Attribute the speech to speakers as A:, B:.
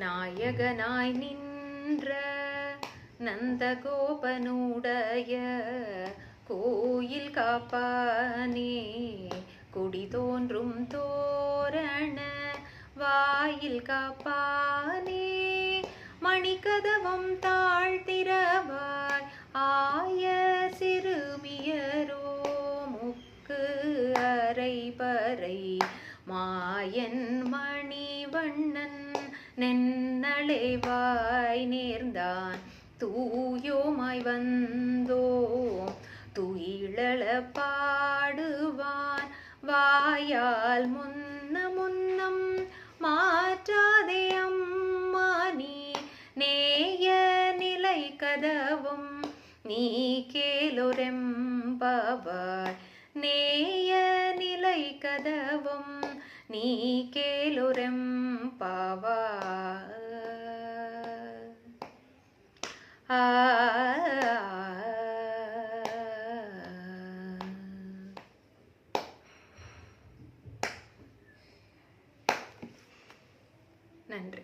A: நாயகனாய் நின்ற நந்தகோபனுடைய கோயில் காப்பானே குடி தோன்றும் தோரண வாயில் காப்பானே. மணிக்கதவம் தாழ்த்திரவாய் ஆய சிறுமியரோ முக்கு அரை பறை மாயன் மணிவண்ணன் நென்னளைவாய் நேர்ந்தான். தூயோமாய் வந்தோம் துயிழல பாடுவான். வாயால் முன்ன முன்னம் மாற்றாதே அம்மா நீ. நேய நிலை கதவும் நீ கேலொரெம்பாவாய் நேய நிலை கதவும் நீ கேலொரெம்பாவாய் நன்றி.